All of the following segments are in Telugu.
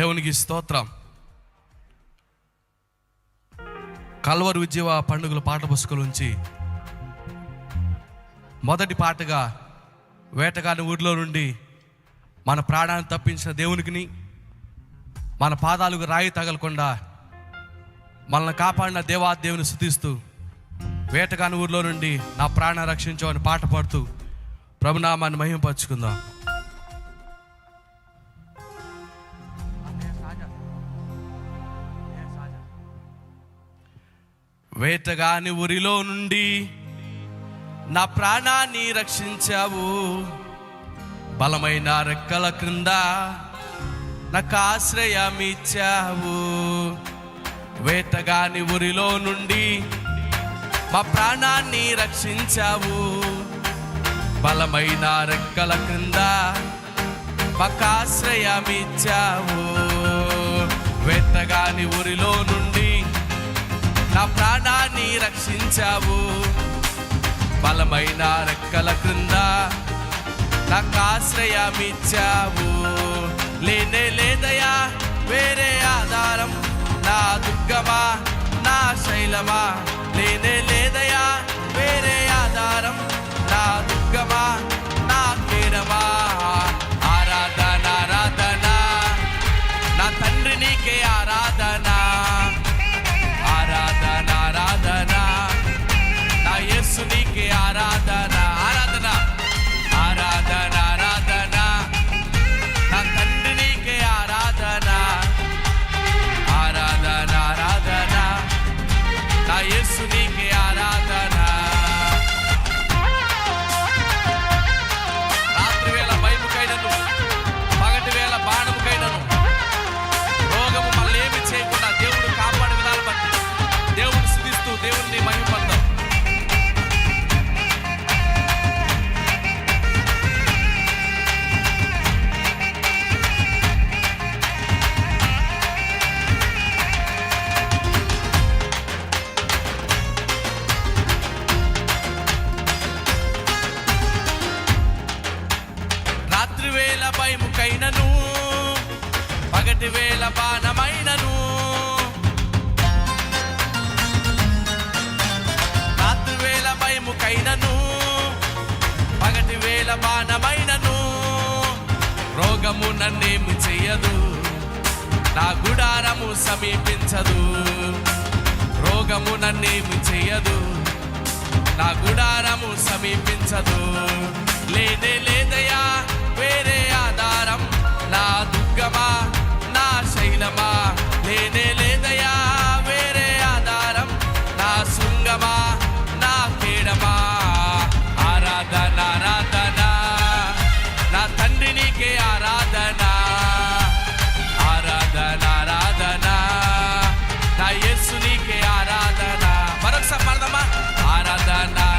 దేవునికి స్తోత్రం. కల్వరు ఉద్యమ పండుగల పాట పుస్తకం నుంచి మొదటి పాటగా వేటగాని ఊరిలో నుండి మన ప్రాణాన్ని తప్పించిన దేవునికిని మన పాదాలకు రాయి తగలకుండా మనల్ని కాపాడిన దేవా దేవుని స్థుతిస్తూ వేటగాని ఊరిలో నుండి నా ప్రాణ రక్షించు అని పాట పాడుతూ ప్రభునామాన్ని మహిమపరుచుకుందాం. వేటగాని ఊరిలో నుండి నా ప్రాణాన్ని రక్షించావు. బలమైన రెక్కల క్రింద నాకు ఆశ్రయమిచ్చావు వేటగాని ఊరిలో నుండి మా ప్రాణాన్ని రక్షించావు. బలమైన రెక్కల క్రింద మాకు ఆశ్రయమిచ్చావు వేటగాని ఊరిలో నుండి నా ప్రాణాన్ని రక్షించావు. బలమైన రెక్కల క్రింద నాకు ఆశ్రయమిచ్చావు. లేనే లేదయా వేరే ఆధారం నా దుర్గమా నా శైలమా? లేనే లేదయా వేరే ఆధారం నా దుర్గమా? బాణమైనను పగటి వేళ బాణమైనను రాత్రి వేళ భయముకైనను పగటి వేళ బాణమైనను రోగము నన్నేమి చెయ్యదు. నా గుడారము సమీపించదు. రోగము నన్నేమి చెయ్యదు. నా గుడారము సమీపించదు. లేదే లేదయా వేరే ఆధారం నా దుర్గమా నా శైలమా లేదే లేదయా వేరే ఆధారం నా శృంగమా నా కేడమా ఆరాధన ఆరాధన నా తండ్రి నీకే ఆరాధన ఆరాధన ఆరాధన నా యేసు నీకే ఆరాధన మరొకసారి పడదామా ఆరాధన ఆరాధన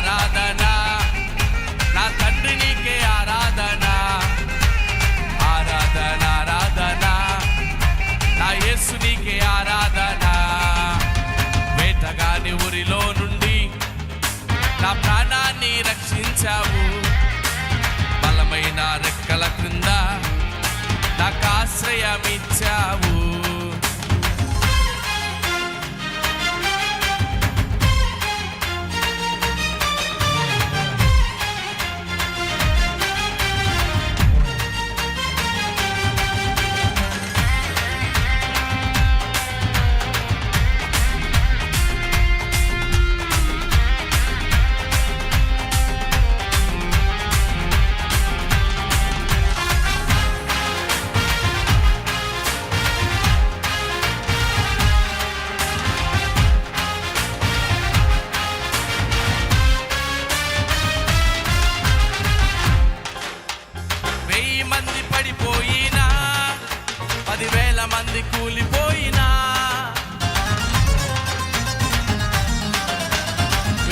అని ఊరిలో నుండి నా ప్రాణాన్ని రక్షించావు. బలమైన రెక్కల క్రింద నాకు ఆశ్రయమిచ్చావు. పదివేల కూలిపోయినా.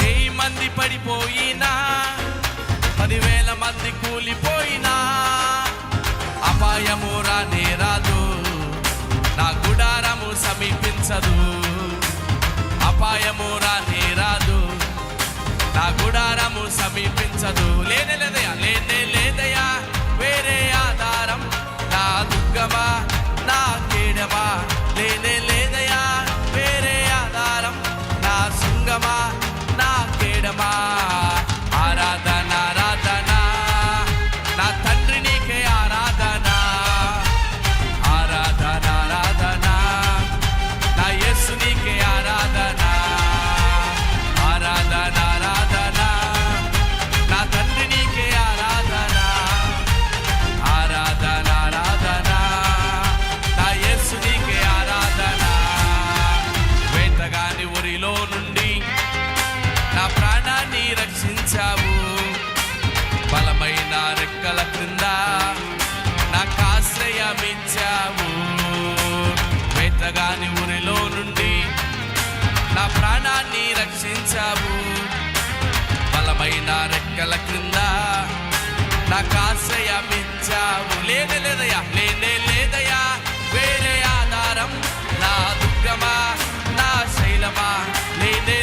వెయ్యి మంది పడిపోయినా. పదివేల మంది కూలిపోయినా. అపాయము రానే రాదు. నా గుడారము సమీపించదు. అపాయము రానే రాదు. నా గుడారము సమీపించదు. లేనే లేదయా లేనే లేదయా రెక్కల క్రింద నాకు ఆశ్రయమిచ్చావు వేతగాని ఊరిలో నుండి నా ప్రాణాన్ని రక్షించావు. బలమైన రెక్కల క్రింద నాకు ఆశ్రయమిచ్చావు లేదే లేదయ్యా లేనే లేదయ్యా. వేరే ఆధారం నా దుర్గమా నా శైలమా? లేనే